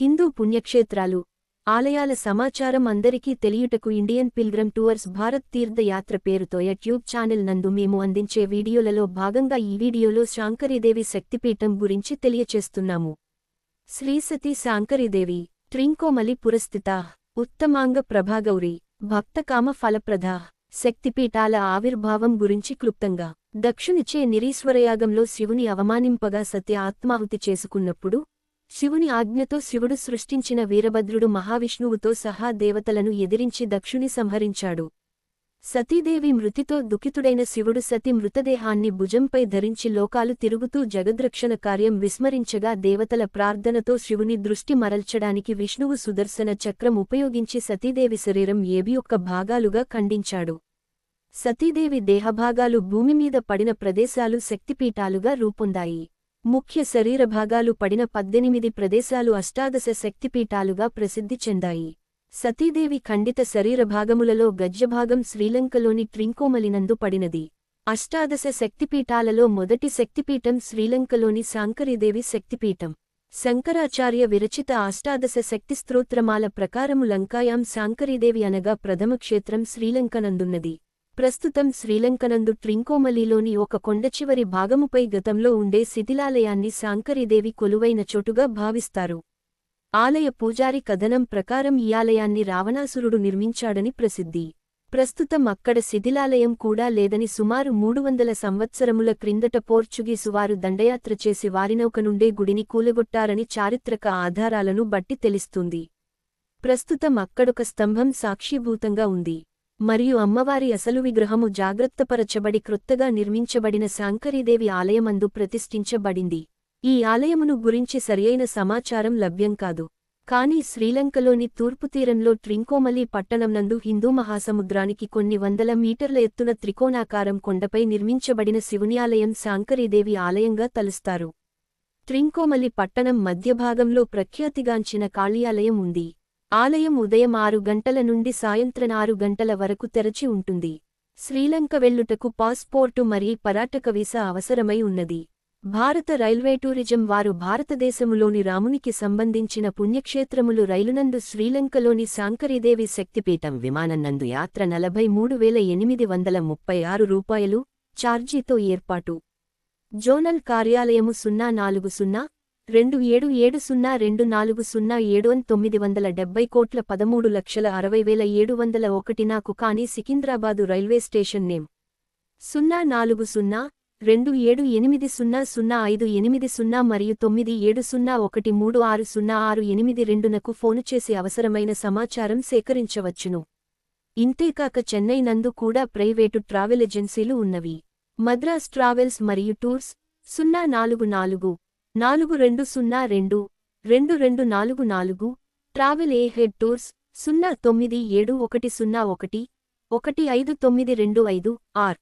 హిందూ పుణ్యక్షేత్రాలు ఆలయాల సమాచారం అందరికీ తెలియుటకు Indian pilgrim tours Bharat Tirthayatra పేరుతో యూట్యూబ్ ఛానల్ నందు మేము అందించే వీడియోలలో భాగంగా ఈ వీడియోలో శాంకరీదేవి శక్తిపీఠం గురించి తెలియచేస్తున్నాము. శ్రీసతి శాంకరీదేవి ట్రింకోమలి పురస్థిత ఉత్తమాంగ ప్రభాగౌరి భక్తకామ ఫలప్రద శక్తిపీఠాల ఆవిర్భావం గురించి క్లుప్తంగా దక్షునిచే నిరీశ్వరయాగంలో శివుని అవమానింపగా సత్య ఆత్మాహుతి చేసుకున్నప్పుడు శివుని ఆజ్ఞతో శివుడు సృష్టించిన వీరభద్రుడు మహావిష్ణువుతో సహా దేవతలను ఎదిరించి దక్షుని సంహరించాడు. సతీదేవి మృతితో దుఃఖితుడైన శివుడు సతి మృతదేహాన్ని భుజంపై ధరించి లోకాలు తిరుగుతూ జగద్రక్షణ కార్యం విస్మరించగా దేవతల ప్రార్థనతో శివుని దృష్టి మరల్చడానికి విష్ణువు సుదర్శన చక్రం ఉపయోగించి సతీదేవి శరీరం ఏబి ఒక్క భాగాలుగా ఖండించాడు. సతీదేవి దేహభాగాలు భూమిమీద పడిన ప్రదేశాలు శక్తిపీఠాలుగా రూపొందాయి. ముఖ్య శరీర భాగాలు పడిన పద్దెనిమిది ప్రదేశాలు అష్టాదశ శక్తిపీఠాలుగా ప్రసిద్ధి చెందాయి. సతీదేవి ఖండిత శరీర భాగములలో గజ్జభాగం శ్రీలంకలోని ట్రింకోమలినందు పడినది. అష్టాదశ శక్తిపీఠాలలో మొదటి శక్తిపీఠం శ్రీలంకలోని శాంకరీదేవి శక్తిపీఠం. శంకరాచార్య విరచిత అష్టాదశ శక్తి స్తోత్రమాల ప్రకారము లంకాయాం శాంకరీదేవి అనగా ప్రథమ క్షేత్రం శ్రీలంకనందున్నది. ప్రస్తుతం శ్రీలంకనందు ట్రింకోమలిలోని ఒక కొండచివరి భాగముపై గతంలో ఉండే శిథిలాలయాన్ని శాంకరీదేవి కొలువైన చోటుగా భావిస్తారు. ఆలయ పూజారి కథనం ప్రకారం ఈ ఆలయాన్ని రావణాసురుడు నిర్మించాడని ప్రసిద్ధి. ప్రస్తుతం అక్కడ శిథిలాలయం కూడా లేదని సుమారు మూడు వందల సంవత్సరముల క్రిందట పోర్చుగీసు వారు దండయాత్ర చేసి వారినౌక నుండే గుడిని కూలగొట్టారని చారిత్రక ఆధారాలను బట్టి తెలుస్తుంది. ప్రస్తుతం అక్కడొక స్తంభం సాక్షిభూతంగా ఉంది. మరియు అమ్మవారి అసలు విగ్రహము జాగ్రత్తపరచబడి క్రొత్తగా నిర్మించబడిన శాంకరీదేవి ఆలయమందు ప్రతిష్ఠించబడింది. ఈ ఆలయమును గురించి సరియైన సమాచారం లభ్యం కాదు. కాని శ్రీలంకలోని తూర్పు తీరంలో ట్రింకోమలి పట్టణంనందు హిందూ మహాసముద్రానికి కొన్ని వందల మీటర్ల ఎత్తున త్రికోణాకారం కొండపై నిర్మించబడిన శివుని ఆలయం శాంకరీదేవి ఆలయంగా తలుస్తారు. ట్రింకోమలి పట్టణం మధ్యభాగంలో ప్రఖ్యాతిగాంచిన కాళీయాలయం ఉంది. ఆలయం ఉదయం ఆరు గంటల నుండి సాయంత్రం ఆరు గంటల వరకు తెరచి ఉంటుంది. శ్రీలంక వెళ్ళుటకు పాస్పోర్టు మరియు పరాటక వీసా అవసరమై ఉన్నది. భారత రైల్వే టూరిజం వారు భారతదేశములోని రామునికి సంబంధించిన పుణ్యక్షేత్రములు రైలునందు శ్రీలంకలోని శాంకరీదేవి శక్తిపీఠం విమానన్నందు యాత్ర నలభై మూడు వేల ఎనిమిది వందల ముప్పై ఆరు రూపాయలు ఛార్జీతో ఏర్పాటు. జోనల్ కార్యాలయము సున్నా నాలుగు సున్నా రెండు ఏడు ఏడు సున్నా రెండు నాలుగు సున్నా ఏడు తొమ్మిది వందల డెబ్బై కోట్ల పదమూడు లక్షల అరవై వేల ఏడు వందల ఒకటి నాకు కానీ సికింద్రాబాదు రైల్వే స్టేషన్ నేమ్. సున్నా నాలుగు సున్నా రెండు ఏడు ఎనిమిది సున్నా సున్నా ఐదు ఎనిమిది సున్నా మరియు తొమ్మిది ఏడు సున్నా ఒకటి మూడు ఆరు సున్నా ఆరు ఎనిమిది రెండునకు ఫోను చేసి అవసరమైన సమాచారం సేకరించవచ్చును. ఇంతేకాక చెన్నై నందు కూడా ప్రైవేటు ట్రావెల్ ఏజెన్సీలు ఉన్నవి. మద్రాస్ ట్రావెల్స్ మరియు టూర్స్ సున్నా నాలుగు నాలుగు నాలుగు రెండు సున్నా రెండు రెండు రెండు నాలుగు నాలుగు ట్రావెల్ ఏ హెడ్ టూర్స్ సున్నా తొమ్మిది ఏడు ఒకటి సున్నా ఒకటి ఒకటి ఐదు తొమ్మిది రెండు ఐదు ఆర్.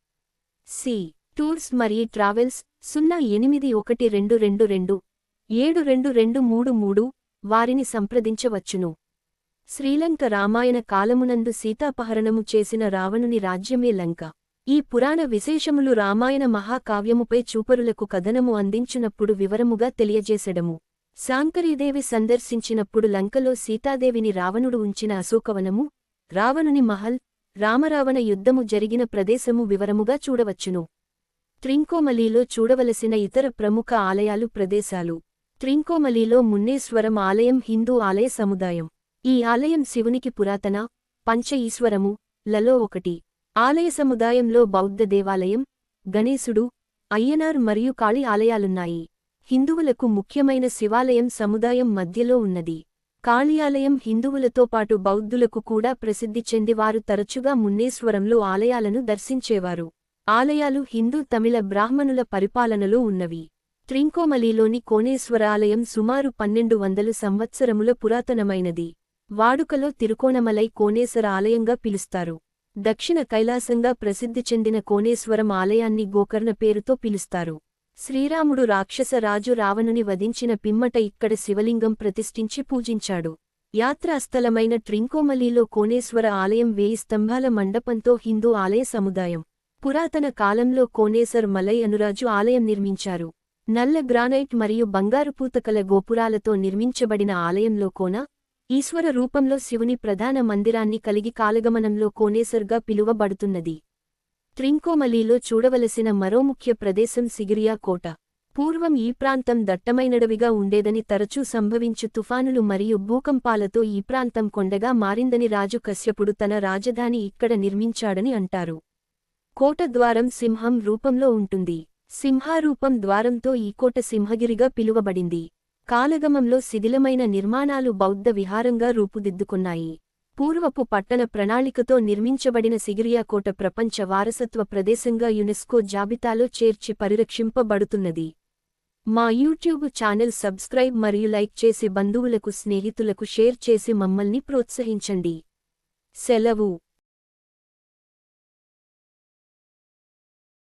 సి. టూర్స్ మరియు ట్రావెల్స్ సున్నా ఎనిమిది ఒకటి రెండు రెండు రెండు ఏడు రెండు రెండు మూడు మూడు వారిని సంప్రదించవచ్చును. శ్రీలంక రామాయణ కాలమునందు సీతాపహరణము చేసిన రావణుని రాజ్యమే లంక. ఈ పురాణ విశేషములు రామాయణ మహాకావ్యముపై చూపరులకు కథనము అందించినప్పుడు వివరముగా తెలియజేసడము. శాంకరీదేవి సందర్శించినప్పుడు లంకలో సీతాదేవిని రావణుడు ఉంచిన అశోకవనము రావణుని మహల్ రామరావణ యుద్ధము జరిగిన ప్రదేశము వివరముగా చూడవచ్చును. ట్రింకోమలీలో చూడవలసిన ఇతర ప్రముఖ ఆలయాలు ప్రదేశాలు. ట్రింకోమలీలో మున్నేశ్వరం ఆలయం హిందూ ఆలయ సముదాయం. ఈ ఆలయం శివునికి పురాతన పంచ ఈశ్వరము లలో ఒకటి. ఆలయ సముదాయంలో బౌద్ధ దేవాలయం గణేశుడు అయ్యనార్ మరియు కాళీ ఆలయాలున్నాయి. హిందువులకు ముఖ్యమైన శివాలయం సముదాయం మధ్యలో ఉన్నది. కాళీయాలయం హిందువులతో పాటు బౌద్ధులకు కూడా ప్రసిద్ధి చెందివారు తరచుగా మున్నేశ్వరంలో ఆలయాలను దర్శించేవారు. ఆలయాలు హిందూ తమిళ బ్రాహ్మణుల పరిపాలనలో ఉన్నవి. త్రింకోమలిలోని కోణేశ్వర ఆలయం సుమారు పన్నెండు వందలు సంవత్సరముల పురాతనమైనది. వాడుకలో తిరుకోణమలై కోణేశ్వర ఆలయంగా పిలుస్తారు. దక్షిణ కైలాసంగా ప్రసిద్ధి చెందిన కోనేశ్వరం ఆలయాన్ని గోకర్ణ పేరుతో పిలుస్తారు. శ్రీరాముడు రాక్షస రాజు రావణుని వధించిన పిమ్మట ఇక్కడ శివలింగం ప్రతిష్ఠించి పూజించాడు. యాత్రాస్థలమైన ట్రింకోమలీలో కోనేశ్వర ఆలయం వేయి స్తంభాల మండపంతో హిందూ ఆలయ సముదాయం. పురాతన కాలంలో కోనేసర్ మలై అనురాజు ఆలయం నిర్మించారు. నల్ల గ్రానైట్ మరియు బంగారు పూతకల గోపురాలతో నిర్మించబడిన ఆలయంలో కోన ఈశ్వర రూపంలో శివుని ప్రధాన మందిరాన్ని కలిగి కాలగమనంలో కోనేసర్గా పిలువబడుతున్నది. త్రింకోమలీలో చూడవలసిన మరో ముఖ్య ప్రదేశం సిగిరియా కోట. పూర్వం ఈ ప్రాంతం దట్టమైనడవిగా ఉండేదని తరచూ సంభవించు తుఫానులు మరియు భూకంపాలతో ఈ ప్రాంతం కొండగా మారిందని రాజు కశ్యపుడు తన రాజధాని ఇక్కడ నిర్మించాడని అంటారు. కోట ద్వారం సింహం రూపంలో ఉంటుంది. సింహారూపం ద్వారంతో ఈ కోట సింహగిరిగా పిలువబడింది. కాలగమంలో శిథిలమైన నిర్మాణాలు బౌద్ధ విహారంగా రూపుదిద్దుకున్నాయి. పూర్వపు పట్టణ ప్రణాళికతో నిర్మించబడిన సిగిరియాకోట ప్రపంచ వారసత్వ ప్రదేశంగా యునెస్కో జాబితాలో చేర్చి పరిరక్షింపబడుతున్నది. మా యూట్యూబ్ ఛానల్ సబ్స్క్రైబ్ మరియు లైక్ చేసి బంధువులకు స్నేహితులకు షేర్ చేసి మమ్మల్ని ప్రోత్సహించండి. సెలవు.